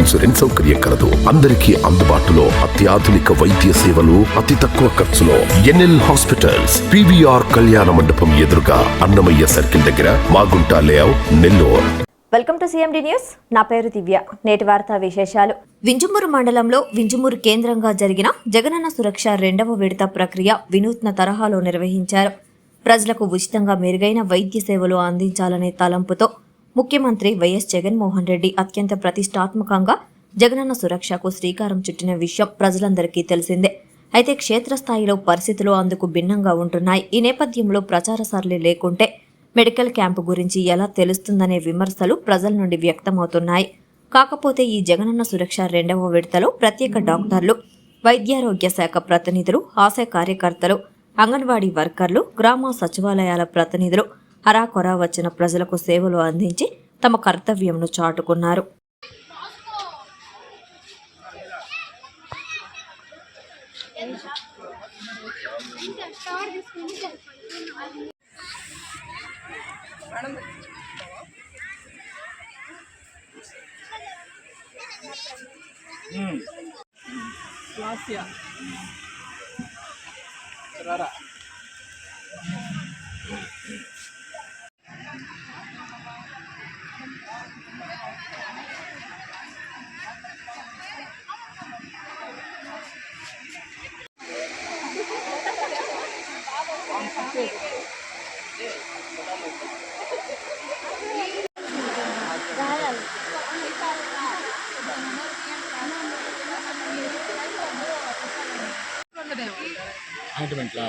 Insurance సౌకర్యం కలదు. అందరికీ అందుబాటులో అత్యాధునిక వైద్య సేవలు అతి తక్కువ ఖర్చులో ఎన్ఎల్ హాస్పిటల్స్ పివిఆర్ కళ్యాణ మండపం ఎదురుగా అన్నమయ్య సర్కిల్ దగ్గర Magunta layout Nellore. Welcome to CMD news. నా పేరు దివ్య. నేటి వార్తా విశేషాలు. వింజమూరు మండలంలో వింజమూరు కేంద్రంగా జరిగిన జగనన్న సురక్ష రెండవ విడత ప్రక్రియ వినూత్న తరహాలో నిర్వహించారు. ప్రజలకు ఉచితంగా మెరుగైన వైద్య సేవలు అందించాలనే తలంపుతో ముఖ్యమంత్రి వైఎస్ జగన్మోహన్ రెడ్డి అత్యంత ప్రతిష్టాత్మకంగా జగనన్న సురక్షకు శ్రీకారం చుట్టిన విషయం ప్రజలందరికీ తెలిసిందే. అయితే క్షేత్రస్థాయిలో పరిస్థితులు అందుకు భిన్నంగా ఉంటున్నాయి. ఈ నేపథ్యంలో ప్రచార సరళి లేకుంటే మెడికల్ క్యాంపు గురించి ఎలా తెలుస్తుందనే విమర్శలు ప్రజల నుండి వ్యక్తమవుతున్నాయి. కాకపోతే ఈ జగనన్న సురక్ష రెండవ విడతలో ప్రత్యేక డాక్టర్లు వైద్యారోగ్య శాఖ ప్రతినిధులు ఆశా కార్యకర్తలు అంగన్వాడీ వర్కర్లు గ్రామ సచివాలయాల ప్రతినిధులు హరాకొరా వచ్చిన ప్రజలకు సేవలు అందించి తమ కర్తవ్యంను చాటుకున్నారు. లాస్యా ఆయింట్మెంట్లా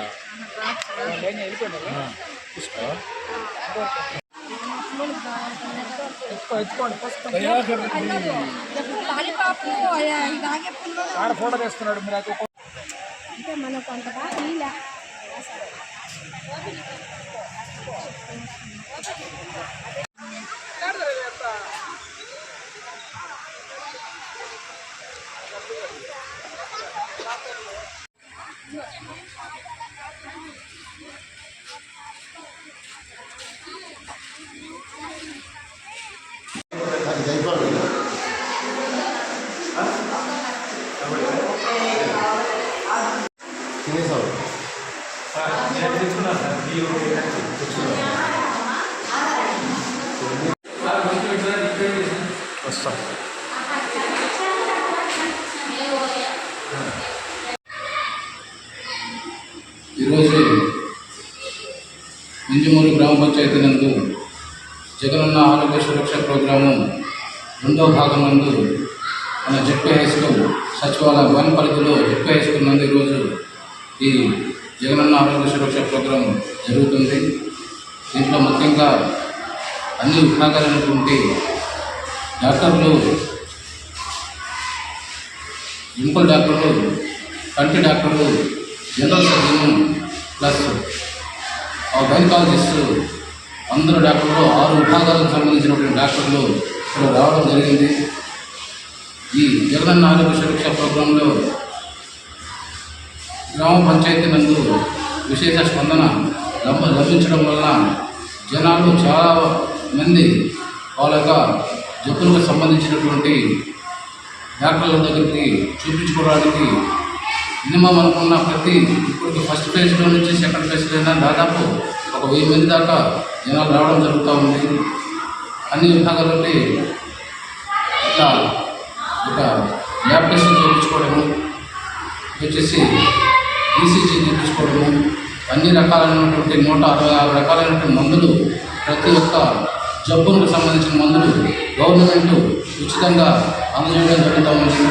తీసుకో ఫోటో తీస్తున్నాడు మీరు అంటే మనకు అంతగా ఇలా తినేసావు వస్తాం ఈరోజు మింజమూరు గ్రామ పంచాయతీ నందు జగనన్న ఆరోగ్య సురక్ష ప్రోగ్రాము రెండో భాగం నందు మన జెడ్పీ హై స్కూల్ సచివాలయ వన్ పరిధిలో జెడ్పీ హై స్కూల్ నందు ఈరోజు ఈ జగనన్న ఆరోగ్య సురక్ష ప్రోగ్రాం జరుగుతుంది. దీంట్లో ముఖ్యంగా అన్ని విభాగాలైనటువంటి డాక్టర్లు ఇంకో డాక్టర్లు కంటి డాక్టర్లు జనరల్ సర్జన్ ప్లస్ గైనకాలజిస్టు అందరు డాక్టర్లు ఆరు విభాగాలకు సంబంధించినటువంటి డాక్టర్లు ఇక్కడ రావడం జరిగింది. ఈ జగనన్న ఆరోగ్య సురక్ష ప్రోగ్రాంలో గ్రామ పంచాయతీ నందు విశేష స్పందన లభ లభించడం వలన జనాలు చాలా మంది వాళ్ళ యొక్క జబ్బులకు సంబంధించినటువంటి డాక్టర్ల దగ్గరికి చూపించుకోవడానికి మినిమం అనుకున్న ప్రతి ఇప్పుడు ఫస్ట్ ఫేజ్లో నుంచి సెకండ్ ఫేజ్ అయినా దాదాపు ఒక వెయ్యి మంది దాకా జనాలు రావడం జరుగుతూ ఉంది. అన్ని విభాగాల నుండి ఇట్లా ఒక ల్యాబ్ టెస్ట్ చేయించుకోవడము వచ్చేసి ఈసీజీ చేయించుకోవడము అన్ని రకాలైనటువంటి నూట అరవై ఆరు రకాలైనటువంటి మందులు ప్రతి ఒక్క జబ్బులకు సంబంధించిన మందులు గవర్నమెంట్ ఉచితంగా అందజేయడం జరుగుతూ ఉంది.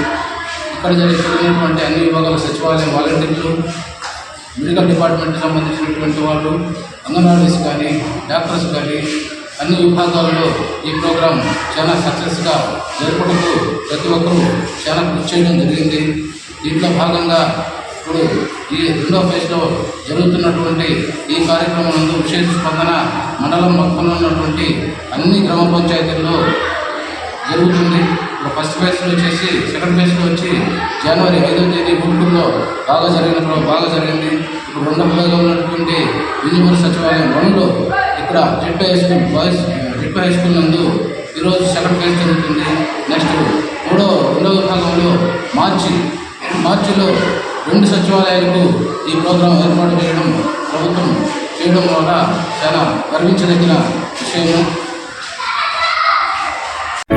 ఇక్కడ జరిగినటువంటి అన్ని విభాగాల సచివాలయం వాలంటీర్లు మెడికల్ డిపార్ట్మెంట్కి సంబంధించినటువంటి వాళ్ళు అంగన్వాడీస్ కానీ డాక్టర్స్ కానీ అన్ని విభాగాల్లో ఈ ప్రోగ్రాం చాలా సక్సెస్గా జరుపుకుంటూ ప్రతి ఒక్కరూ చాలా కృషి చేయడం జరిగింది. దీంట్లో భాగంగా ఇప్పుడు ఈ రెండో ఫేజ్లో జరుగుతున్నటువంటి ఈ కార్యక్రమం నందు విశేష స్పందన మండలం మొత్తంలో ఉన్నటువంటి అన్ని గ్రామ పంచాయతీల్లో జరుగుతుంది. ఇప్పుడు ఫస్ట్ ఫేజ్లో వచ్చేసి సెకండ్ ఫేజ్లో వచ్చి జనవరి ఐదవ తేదీ గుంటూరులో బాగా జరిగినప్పుడు బాగా జరిగింది. ఇప్పుడు రెండవ ఫేజ్లో ఉన్నటువంటి విజయపూర్ సచివాలయం వన్లో ఇక్కడ Z high school boys Z high school నందు ఈరోజు సెకండ్ ఫేజ్ జరుగుతుంది. నెక్స్ట్ మూడో రెండవ విభాగంలో మార్చి మార్చిలో రెండు సచివాలయాలకు ఈ ప్రోగ్రాం ఏర్పాటు చేయడం ప్రభుత్వం చేయడం వల్ల చాలా గర్వించదగిన విషయము.